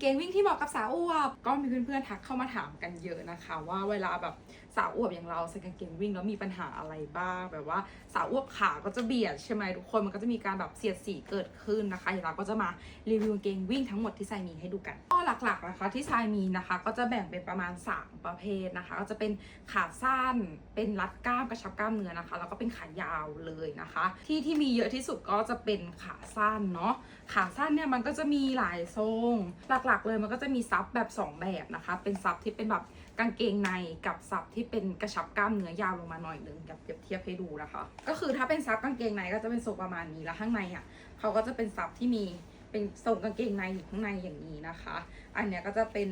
เกงวิ่งที่เหมาะกับสาวอวบ ก็มีเพื่อนๆทักเข้ามาถามกันเยอะนะคะ ว่าเวลาแบบสาวอวบอย่างเราใส่กางเกงวิ่งแล้วมีปัญหาอะไรบ้าง แบบว่าสาวอวบขาก็จะเบียดใช่ไหมทุกคนมันก็จะมีการแบบเสียดสีเกิดขึ้นนะคะเดี๋ยวเราก็จะมารีวิวกางเกงวิ่งทั้งหมดที่ทรายมีให้ดูกันก็หลักๆนะคะที่ทรายมีนะคะ ก็จะแบ่งเป็นประมาณ 3 ประเภทนะคะ ก็จะเป็นขาสั้นเป็นรัดกล้ามกระชับกล้ามเนื้อนะคะ แล้วก็เป็นขายาวเลยนะคะ ที่ที่มีเยอะที่สุดก็จะเป็นขาสั้นเนาะขาสั้นเนี่ยมันก็จะมีหลายทรงหลักๆเลยมันก็จะมีซับแบบ 2 แบบนะคะ เป็นซับที่เป็นแบบกางเกงในกับซับที่เป็นกระชับกล้ามเนื้อยาวลงมาหน่อยหนึ่งกับเปรียบเทียบให้ดูนะคะ ก็คือถ้าเป็นซับกางเกงในก็จะเป็นทรงประมาณนี้แล้วข้างในอะเขาก็จะเป็นซับที่มีเป็นทรงกางเกงในอยู่ข้างในอย่างนี้นะคะ อันเนี้ยก็จะเป็น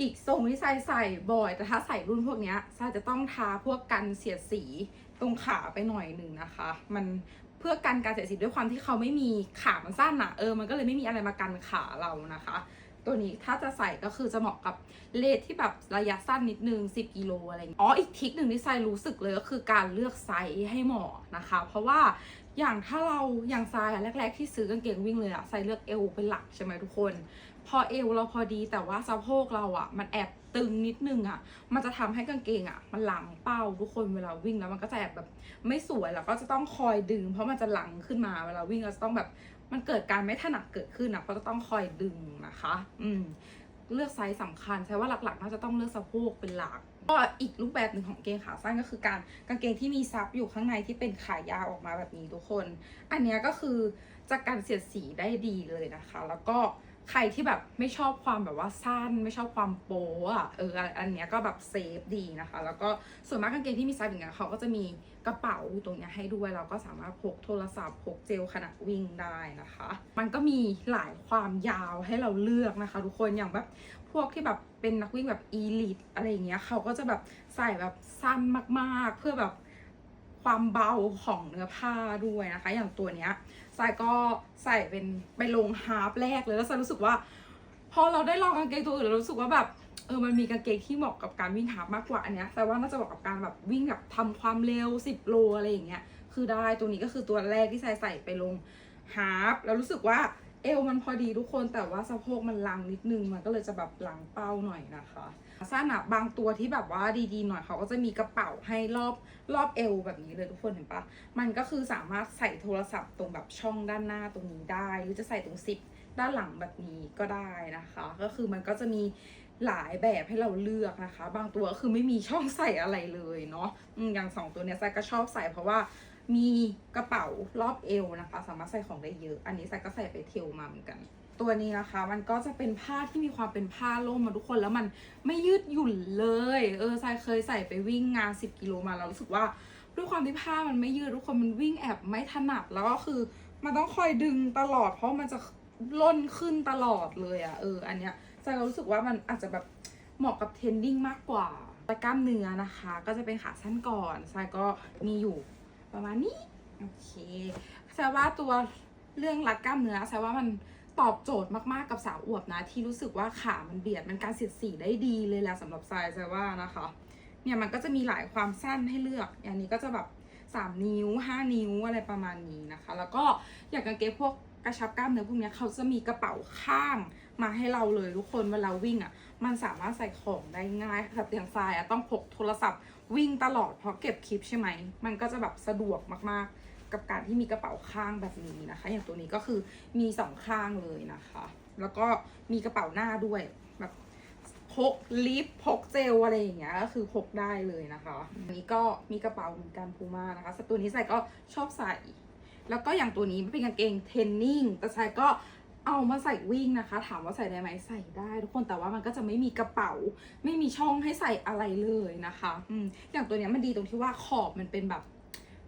อีกทรงที่ใส่ใส่บ่อยแต่ถ้าใส่รุ่นพวกเนี้ยใส่จะต้องทาพวกกันเสียดสีตรงขาไปหน่อยหนึ่งนะคะ มันเพื่อกันการเสียดสีด้วยความที่เขาไม่มีขามันสั้นอะเออมันก็เลยไม่มีอะไรมากันขาเรานะคะ ตัวนี้ถ้าจะใส่ก็คือจะเหมาะกับเลทที่แบบระยะสั้นนิดนึง 10 กิโลอะไรอย่างี้อ๋ออีกทิคหนึ่งที่ไซรู้สึกเลยก็คือการเลือกไซส์ให้เหมาะนะคะ เพราะว่าอย่างถ้าเราอย่างไซส์แรก ๆ ที่ซื้อกางเกงวิ่งเลยอะไซเลือกเอวเป็นหลักใช่ไหมทุกคน พอเอวเราพอดีแต่ว่าสะโพกเราอะมันแอบตึงนิดนึงอะมันจะทำให้กางเกงอะมันหลังเป้าทุกคนเวลาวิ่งแล้วมันก็จะแอบแบบไม่สวยแล้วก็จะต้องคอยดึง เพราะมันจะหลังขึ้นมาเวลาวิ่งเราจะต้องแบบ มันเกิดการไม่ถนัดเกิดขึ้นนะเพราะจะต้องคอยดึงนะคะ อืม เลือกไซส์สำคัญใช่ว่าหลักๆน่าจะต้องเลือกสะโพกเป็นหลักก็อีกรูปแบบหนึ่งของเกงขาสั้นก็คือการกางเกงที่มีซับอยู่ข้างในที่เป็นขายาวออกมาแบบนี้ทุกคน อันเนี้ยก็คือจะกันเสียดสีได้ดีเลยนะคะ แล้วก็ ใครที่แบบไม่ชอบความแบบว่าสั้น ไม่ชอบความโป๊อะเอออันเนี้ยก็แบบเซฟดีนะคะ แล้วก็ส่วนมากกางเกงที่มีไซับอย่างเงี้ยเขาก็จะมีกระเป๋าตรงเนี้ยให้ด้วย เราก็สามารถพกโทรศัพท์พกเจลขณะวิ่งได้นะคะ มันก็มีหลายความยาวให้เราเลือกนะคะ ทุกคนอย่างแบบพวกที่แบบเป็นนักวิ่งแบบอีลิทอะไรอย่างเงี้ยเขาก็จะแบบใส่แบบสั้นมากๆ เพื่อแบบ ความเบาของเนื้อผ้าด้วยนะคะ อย่างตัวเนี้ยทรายก็ใส่เป็นไปลงฮาร์ปแรกเลยแล้วทรายรู้สึกว่าพอเราได้ลองกางเกงตัวอื่นเรารู้สึกว่าแบบเออมันมีกางเกงที่เหมาะกับการวิ่งฮาร์ปมากกว่าอันเนี้ยแต่ว่าน่าจะเหมาะกับการแบบวิ่งแบบทำความเร็ว 10 โลอะไรอย่างเงี้ยคือได้ตัวนี้ก็คือตัวแรกที่ใส่ใส่ไปลงฮาร์ปแล้วรู้สึกว่า เอวมันพอดีทุกคนแต่ว่าสะโพกมันลังนิดนึงมันก็เลยจะแบบหลังเป้าหน่อยนะคะสั้นอะบางตัวที่แบบว่าดีๆหน่อยเขาก็จะมีกระเป๋าให้รอบรอบเอวแบบนี้เลยทุกคนเห็นปะมันก็คือสามารถใส่โทรศัพท์ตรงแบบช่องด้านหน้าตรงนี้ได้ หรือจะใส่ตรงซิปด้านหลังแบบนี้ก็ได้นะคะ ก็คือมันก็จะมีหลายแบบให้เราเลือกนะคะ บางตัวก็คือไม่มีช่องใส่อะไรเลยเนาะอย่างสองตัวเนี้ยไซก็ชอบใส่เพราะว่า มีกระเป๋ารอบเอวนะคะ สามารถใส่ของได้เยอะ อันนี้ไซก็ใส่ไปเทลมาเหมือนกัน ตัวนี้นะคะ มันก็จะเป็นผ้าที่มีความเป็นผ้าล่มมาทุกคนแล้วมันไม่ยืดหยุ่นเลย เออไซเคยใส่ไปวิ่งงาน 10 กิโลมาแล้วรู้สึกว่าด้วยความที่ผ้ามันไม่ยืดทุกคนมันวิ่งแอบไม่ถนัดแล้วก็คือมันต้องคอยดึงตลอด เพราะมันจะล่นขึ้นตลอดเลยอะ่ะเอออันเนี้ยใจก็รู้สึกว่ามันอาจจะแบบเหมาะกับเทรนดิ้งมากกว่าแต่กล้ามเนื้อนะคะ ก็จะเป็นขาสั้นก่อนไซก็มีอยู่ ประมาณนี้ โอเคแซว่าตัวเรื่องรัดกล้ามเนื้อแซว่ามันตอบโจทย์มากๆกับสาวอวบนะ ที่รู้สึกว่าขามันเบียดมันการเสียดสีได้ดีเลยแหละสำหรับไซแซว่านะคะ เนี่ยมันก็จะมีหลายความสั้นให้เลือก อย่างนี้ก็จะแบบ3นิ้ว 5 นิ้วอะไรประมาณนี้นะคะ แล้วก็อย่างกางเกงพวกกระชับกล้ามเนื้อพวกเนี้ยเขาจะมีกระเป๋าข้าง มาให้เราเลยทุกคนเวลาวิ่งอะ มันสามารถใส่ของได้ง่ายแบบอย่างทรายอะต้องพกโทรศัพท์ วิ่งตลอดเพราะเก็บคลิปใช่ไหม มันก็จะแบบสะดวกมากๆ กับการที่มีกระเป๋าข้างแบบนี้นะคะ อย่างตัวนี้ก็คือมีสองข้างเลยนะคะ แล้วก็มีกระเป๋าหน้าด้วยแบบพกลิปพกเจลอะไรอย่างเงี้ยก็คือพกได้เลยนะคะอันนี้ก็มีกระเป๋าเหมือนกันพูม่านะคะแต่ตัวนี้ใส่ก็ชอบใส่ แล้วก็อย่างตัวนี้เป็นกางเกงเทนนิ่งแต่ใส่ก็ เอามาใส่วิ่งนะคะ ถามว่าใส่ได้ไหมใส่ได้ ทุกคนแต่ว่ามันก็จะไม่มีกระเป๋า ไม่มีช่องให้ใส่อะไรเลยนะคะอืมอย่างตัวเนี้ยมันดีตรงที่ว่าขอบมันเป็นแบบ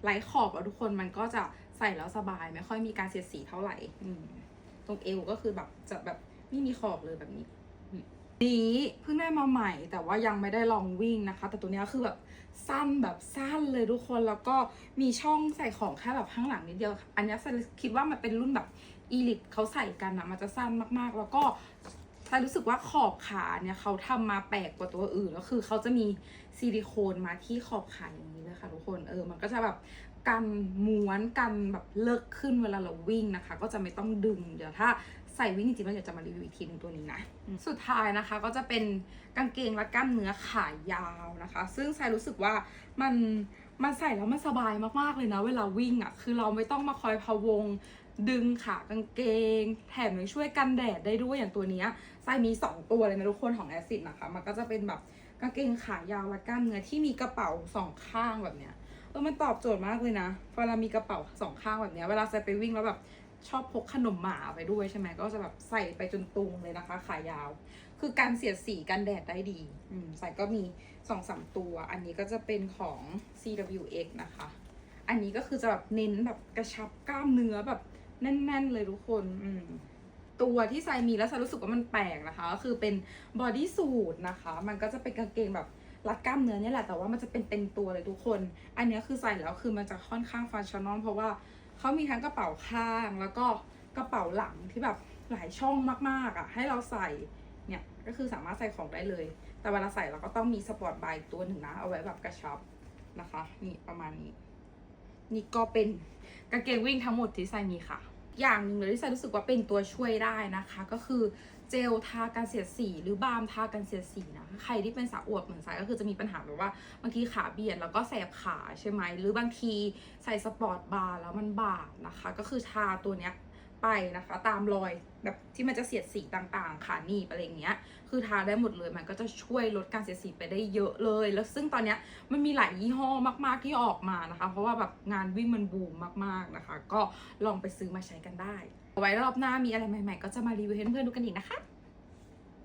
ไร้ขอบอะทุกคนมันก็จะใส่แล้วสบาย ไม่ค่อยมีการเสียดสีเท่าไหร่อืมตรงเอวก็คือแบบจะแบบไม่มีขอบเลยแบบนี้ นี้เพิ่งได้มาใหม่ แต่ว่ายังไม่ได้ลองวิ่งนะคะ แต่ตัวนี้คือแบบสั้นแบบสั้นเลยทุกคนแล้วก็มีช่องใส่ของแค่แบบข้างหลังนิดเดียว อันนี้คิดว่ามันเป็นรุ่นแบบอีลิทเขาใส่กันอะมันจะสั้นมากๆ แล้วก็ฉันรู้สึกว่าขอบขาเนี่ยเขาทำมาแปลกกว่าตัวอื่นก็คือเขาจะมีซิลิโคนมาที่ขอบขาอย่างนี้เลยค่ะทุกคนเออมันก็จะแบบกันม้วนกันแบบเลิกขึ้นเวลาเราวิ่งนะคะ ก็จะไม่ต้องดึง เดี๋ยวถ้า ใส่วิ่งจริงๆแล้วเดี๋ยวจะมารีวิวอีกทีหนึ่งตัวนี้นะ สุดท้ายนะคะก็จะเป็นกางเกงและกล้ามเนื้อขายาวนะคะ ซึ่งใส่รู้สึกว่ามันมันใส่แล้วมันสบายมากๆเลยนะ เวลาวิ่งอะ่ะ คือเราไม่ต้องมาคอยพะวงดึงขากางเกง แถมยังช่วยกันแดดได้ด้วยอย่างตัวเนี้ยไซมี 2 ตัวเลยนะทุกคนของแอซิดนะคะ มันก็จะเป็นแบบกางเกงขายาวและกล้ามเนื้อที่มีกระเป๋าสองข้างแบบเนี้ยเออมันตอบโจทย์มากเลยนะเวลามีกระเป๋าสองข้างแบบเนี้ยเวลาไซไปวิ่งแล้วแบบ ชอบพกขนมหมาไปด้วยใช่ไหมก็จะแบบใส่ไปจนตุงเลยนะคะ ขายาว คือการเสียดสีกันแดดได้ดี อืมใส่ก็มีสองสามตัว อันนี้ก็จะเป็นของ CWX นะคะ อันนี้ก็คือจะแบบเน้นแบบกระชับกล้ามเนื้อแบบแน่น ๆ เลยทุกคน อืมตัวที่ไซมีแล้วไซรู้สึกว่ามันแปลกนะคะ ก็คือเป็นบอดี้สูทนะคะ มันก็จะเป็นกางเกงแบบรัดกล้ามเนื้อเนี่ยแหละแต่ว่ามันจะเป็นเต็มตัวเลยทุกคน อันนี้คือใส่แล้วคือมันจะค่อนข้างฟังชั่นอลเพราะว่า เขามีทั้งกระเป๋าข้างแล้วก็กระเป๋าหลังที่แบบหลายช่องมากๆอะ ให้เราใส่เนี่ยก็คือสามารถใส่ของได้เลย แต่เวลาใส่เราก็ต้องมีสปอร์ตบายตัวหนึ่งนะเอาไว้แบบกระชับนะคะนี่ประมาณนี้ นี่ก็เป็นกางเกงวิ่งทั้งหมดที่ใส่มีค่ะ อย่างหนึ่งเลยที่ใส่รู้สึกว่าเป็นตัวช่วยได้นะคะ ก็คือ เจลทากันเสียดสี หรือบาล์มทากันเสียดสีนะใครที่เป็นสาวอวบเหมือนไซก็คือจะมีปัญหาแบบว่าบางทีขาเบียดแล้วก็แสบขาใช่ไหมหรือบางทีใส่สปอร์ตบาร์แล้วมันบาดนะคะ ก็คือทาตัวเนี้ยไปนะคะตามรอยแบบที่มันจะเสียดสีต่างๆขาหนีบอะไรอย่างเงี้ย คือทาได้หมดเลยมันก็จะช่วยลดการเสียดสีไปได้เยอะเลย แล้วซึ่งตอนเนี้ยมันมีหลายยี่ห้อมากๆที่ออกมานะคะ เพราะว่าแบบงานวิ่งมันบูมมากๆนะคะ ก็ลองไปซื้อมาใช้กันได้ ไว้รอบหน้ามีอะไรใหม่ ๆ ก็จะมารีวิวให้เพื่อนๆดูกันอีกนะคะ